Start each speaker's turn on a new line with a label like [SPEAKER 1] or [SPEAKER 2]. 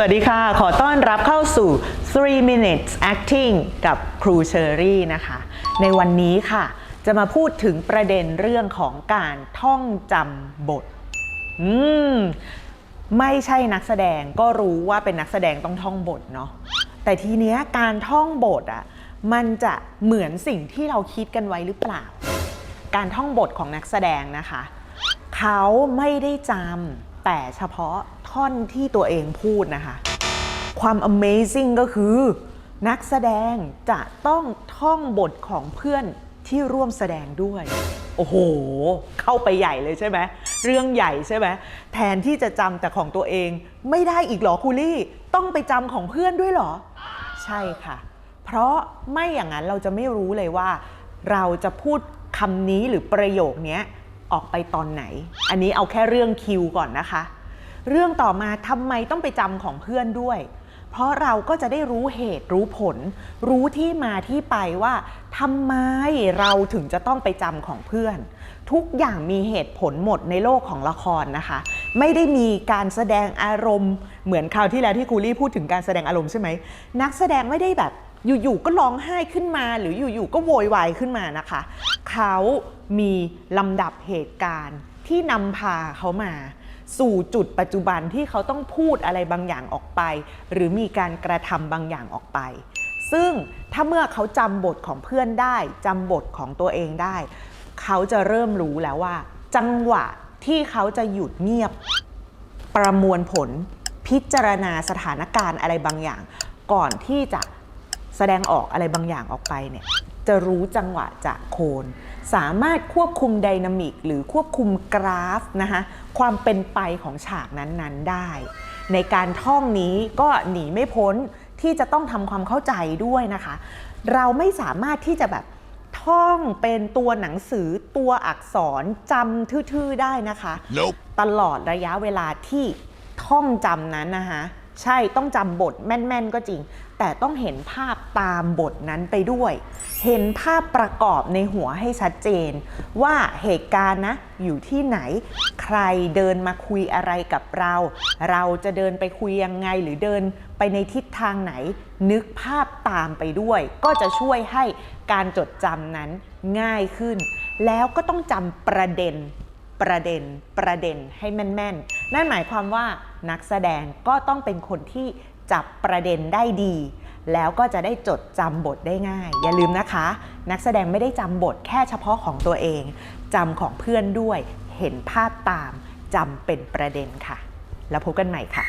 [SPEAKER 1] สวัสดีค่ะ ขอต้อนรับเข้าสู่ 3 minutes acting กับครูเชอรี่นะคะ ในวันนี้ค่ะ จะมาพูดถึงประเด็นเรื่องของการท่องจำบท อืม ไม่ใช่นักแสดงก็รู้ว่าเป็นนักแสดงต้องท่องบทเนาะ แต่ทีเนี้ยการท่องบทอะ มันจะเหมือนสิ่งที่เราคิดกันไว้หรือเปล่า การท่องบทของนักแสดงนะคะ เขาไม่ได้จำแต่เฉพาะ ท่อนที่ตัวเองพูดนะคะ ความ amazing ก็คือ นักแสดงจะต้องท่องบทของเพื่อนที่ร่วมแสดงด้วย โอ้โห เข้าไปใหญ่เลยใช่ไหม เรื่องใหญ่ใช่ไหม แทนที่จะจำแต่ของตัวเองไม่ได้อีกหรอคูลี่ ต้องไปจำของเพื่อนด้วยหรอ ใช่ค่ะ เพราะไม่อย่างนั้นเราจะไม่รู้เลยว่า เราจะพูดคำนี้หรือประโยคนี้ออกไปตอนไหน อันนี้เอาแค่เรื่องคิวก่อนนะคะ เรื่องต่อมาทำไมต้องไปจำของเพื่อนด้วย เพราะเราก็จะได้รู้เหตุรู้ผล รู้ที่มาที่ไปว่าทำไมเราถึงจะต้องไปจำของเพื่อน ทุกอย่างมีเหตุผลหมดในโลกของละครนะคะ ไม่ได้มีการแสดงอารมณ์ เหมือนคราวที่แล้วที่ครูลี่พูดถึงการแสดงอารมณ์ใช่ไหมนักแสดงไม่ได้แบบอยู่ๆก็ร้องไห้ขึ้นมา หรืออยู่ๆก็โวยวายขึ้นมานะคะ เขามีลำดับเหตุการณ์ที่นำพาเขามา สู่จุดปัจจุบันที่เขาต้องพูดอะไรบางอย่างออกไป หรือมีการกระทำบางอย่างออกไป ซึ่งถ้าเมื่อเขาจำบทของเพื่อนได้จำบทของตัวเองได้ เขาจะเริ่มรู้แล้วว่า จังหวะที่เขาจะหยุดเงียบประมวลผลพิจารณาสถานการณ์อะไรบางอย่าง ก่อนที่จะแสดงออกอะไรบางอย่างออกไปเนี่ย จะรู้จังหวะจะโคน สามารถควบคุมไดนามิกหรือควบคุมกราฟนะคะความเป็นไปของฉากนั้นๆได้ ในการท่องนี้ก็หนีไม่พ้นที่จะต้องทำความเข้าใจด้วยนะคะ เราไม่สามารถที่จะแบบท่องเป็นตัวหนังสือตัวอักษรจำทื่อๆได้นะคะ
[SPEAKER 2] Nope.
[SPEAKER 1] ตลอดระยะเวลาที่ท่องจำนั้นนะคะใช่ต้องจำบทแม่น ๆ ก็จริง แต่ต้องเห็นภาพตามบทนั้นไปด้วย เห็นภาพประกอบในหัวให้ชัดเจน ว่าเหตุการณ์นะอยู่ที่ไหน ใครเดินมาคุยอะไรกับเรา เราจะเดินไปคุยยังไงหรือเดินไปในทิศทางไหน นึกภาพตามไปด้วย ก็จะช่วยให้การจดจำนั้นง่ายขึ้น แล้วก็ต้องจำประเด็นประเด็นประเด็นให้แม่นๆ นั่นหมายความว่านักแสดงก็ต้องเป็นคนที่จับประเด็นได้ดี แล้วก็จะได้จดจำบทได้ง่าย อย่าลืมนะคะ นักแสดงไม่ได้จำบทแค่เฉพาะของตัวเองจำของเพื่อนด้วย เห็นภาพตามจำเป็นประเด็นค่ะ แล้วพบกันใหม่ค่ะ